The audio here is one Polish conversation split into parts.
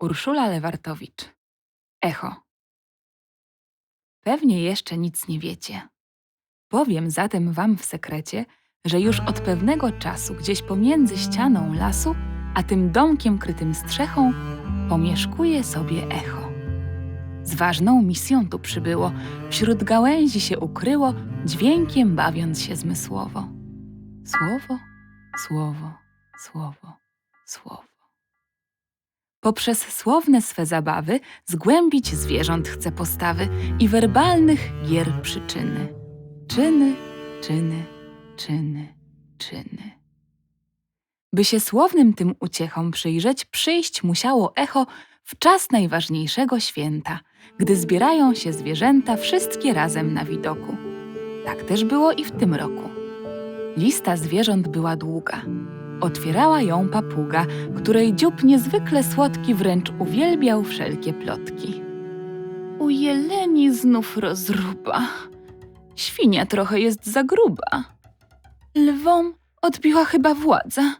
Urszula Lewartowicz. Echo. Pewnie jeszcze nic nie wiecie. Powiem zatem wam w sekrecie, że już od pewnego czasu gdzieś pomiędzy ścianą lasu, a tym domkiem krytym strzechą, pomieszkuje sobie echo. Z ważną misją tu przybyło, wśród gałęzi się ukryło, dźwiękiem bawiąc się zmysłowo. Słowo, słowo, słowo, słowo. Poprzez słowne swe zabawy zgłębić zwierząt chce postawy i werbalnych gier przyczyny. Czyny, czyny, czyny, czyny. By się słownym tym uciechom przyjrzeć, przyjść musiało echo w czas najważniejszego święta, gdy zbierają się zwierzęta wszystkie razem na widoku. Tak też było i w tym roku. Lista zwierząt była długa. Otwierała ją papuga, której dziób niezwykle słodki wręcz uwielbiał wszelkie plotki. U jeleni znów rozruba. Świnia trochę jest za gruba. Lwom odbiła chyba władza.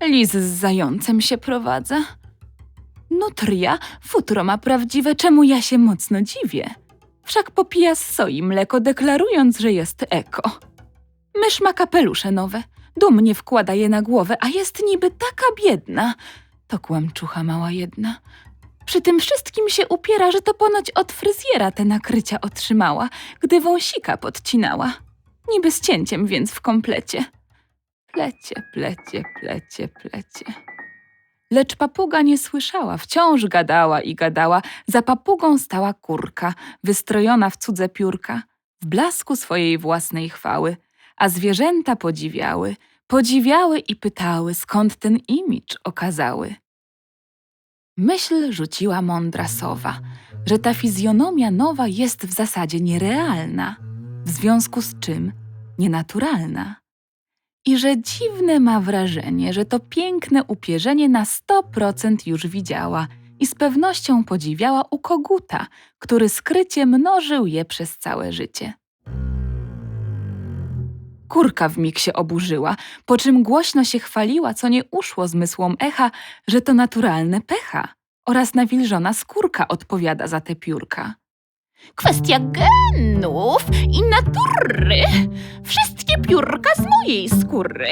Lis z zającem się prowadza. Nutria futro ma prawdziwe, czemu ja się mocno dziwię. Wszak popija z soi mleko, deklarując, że jest eko. Mysz ma kapelusze nowe, dumnie wkłada je na głowę, a jest niby taka biedna. To kłamczucha mała jedna. Przy tym wszystkim się upiera, że to ponoć od fryzjera te nakrycia otrzymała, gdy wąsika podcinała. Niby z cięciem więc w komplecie. Plecie, plecie, plecie, plecie. Lecz papuga nie słyszała, wciąż gadała i gadała. Za papugą stała kurka, wystrojona w cudze piórka, w blasku swojej własnej chwały. A zwierzęta podziwiały, podziwiały i pytały, skąd ten imidż okazały. Myśl rzuciła mądra sowa, że ta fizjonomia nowa jest w zasadzie nierealna, w związku z czym nienaturalna. I że dziwne ma wrażenie, że to piękne upierzenie na 100% już widziała i z pewnością podziwiała u koguta, który skrycie mnożył je przez całe życie. Kurka w mig się oburzyła, po czym głośno się chwaliła, co nie uszło zmysłom echa, że to naturalne pecha oraz nawilżona skórka odpowiada za te piórka. Kwestia genów i natury. Wszystkie piórka z mojej skóry.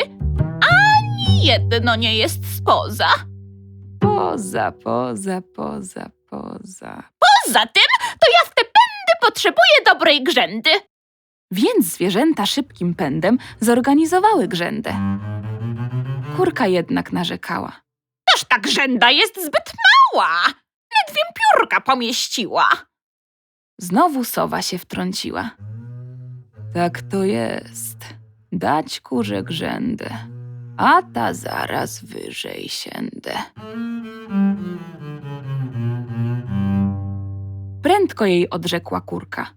Ani jedno nie jest spoza. Poza, poza, poza, poza. Poza tym, to ja w te pędy potrzebuję dobrej grzędy. Więc zwierzęta szybkim pędem zorganizowały grzędę. Kurka jednak narzekała. Toż ta grzęda jest zbyt mała. Ledwiem piórka pomieściła. Znowu sowa się wtrąciła. Tak to jest. Dać kurze grzędę, a ta zaraz wyżej siędę. Prędko jej odrzekła kurka.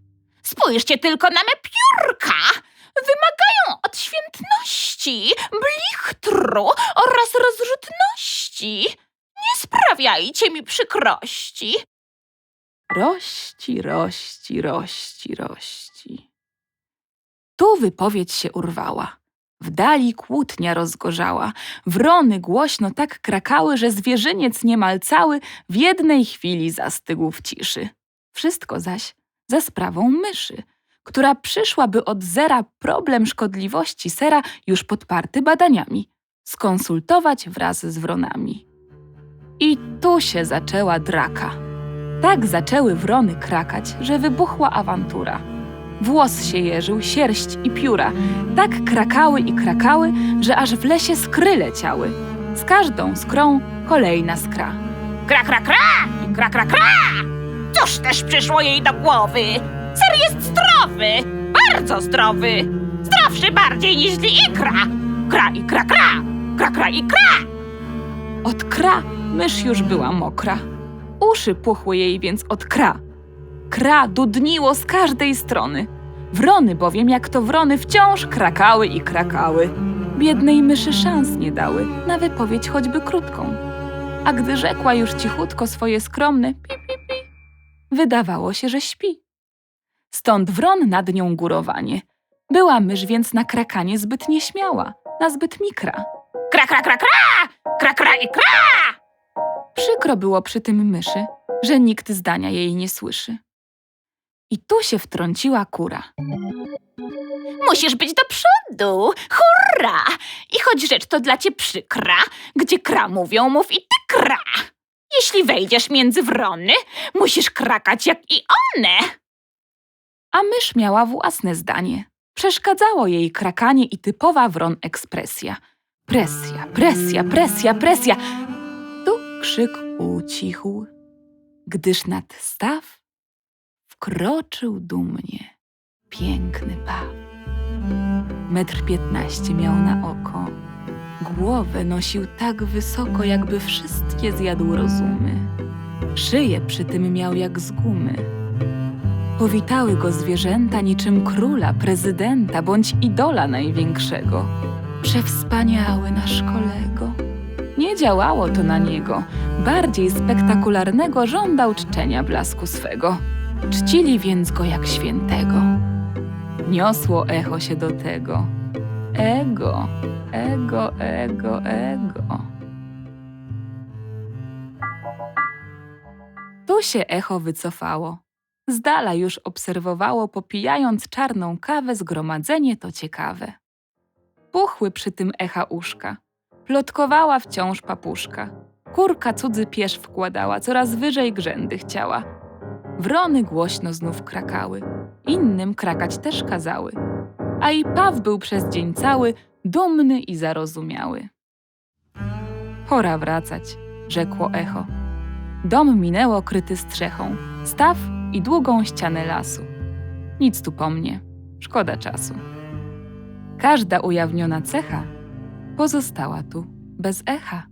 Spójrzcie tylko na me piórka. Wymagają odświętności, blichtru oraz rozrzutności. Nie sprawiajcie mi przykrości. Rości, rości, rości, rości. Tu wypowiedź się urwała. W dali kłótnia rozgorzała. Wrony głośno tak krakały, że zwierzyniec niemal cały w jednej chwili zastygł w ciszy. Wszystko zaś za sprawą myszy, która przyszła, by od zera problem szkodliwości sera już podparty badaniami, skonsultować wraz z wronami. I tu się zaczęła draka. Tak zaczęły wrony krakać, że wybuchła awantura. Włos się jeżył, sierść i pióra. Tak krakały i krakały, że aż w lesie skry leciały. Z każdą skrą kolejna skra. Kra, kra, kra i kra, kra, kra. Cóż też przyszło jej do głowy? Ser jest zdrowy, bardzo zdrowy. Zdrowszy bardziej niż ikra. Kra i kra, kra. Kra, kra i kra. Od kra mysz już była mokra. Uszy puchły jej więc od kra. Kra dudniło z każdej strony. Wrony bowiem, jak to wrony, wciąż krakały i krakały. Biednej myszy szans nie dały na wypowiedź choćby krótką. A gdy rzekła już cichutko swoje skromne pi, pi, pi, wydawało się, że śpi. Stąd wron nad nią górowanie. Była mysz więc na krakanie zbyt nieśmiała, na zbyt mikra. Kra, kra, kra, kra. Kra, kra i kra. Przykro było przy tym myszy, że nikt zdania jej nie słyszy. I tu się wtrąciła kura. Musisz być do przodu! Hurra! I choć rzecz to dla cię przykra, gdzie kra mówią, mów i ty kra! Jeśli wejdziesz między wrony, musisz krakać jak i one! A mysz miała własne zdanie. Przeszkadzało jej krakanie i typowa wron ekspresja. Presja, presja, presja, presja. Tu krzyk ucichł, gdyż nad staw wkroczył dumnie piękny paw. Metr piętnaście miał na oko. Głowę nosił tak wysoko, jakby wszystkie zjadł rozumy. Szyję przy tym miał jak z gumy. Powitały go zwierzęta niczym króla, prezydenta bądź idola największego. Przewspaniały nasz kolego. Nie działało to na niego. Bardziej spektakularnego żądał czczenia blasku swego. Czcili więc go jak świętego. Niosło echo się do tego. Ego, ego, ego, ego. Tu się echo wycofało. Z dala już obserwowało, popijając czarną kawę, zgromadzenie to ciekawe. Puchły przy tym echa uszka. Plotkowała wciąż papuszka. Kurka cudzy pierz wkładała, coraz wyżej grzędy chciała. Wrony głośno znów krakały. Innym krakać też kazały. A i paw był przez dzień cały dumny i zarozumiały. Pora wracać, rzekło echo. Dom minęło kryty strzechą, staw i długą ścianę lasu. Nic tu po mnie, szkoda czasu. Każda ujawniona cecha pozostała tu bez echa.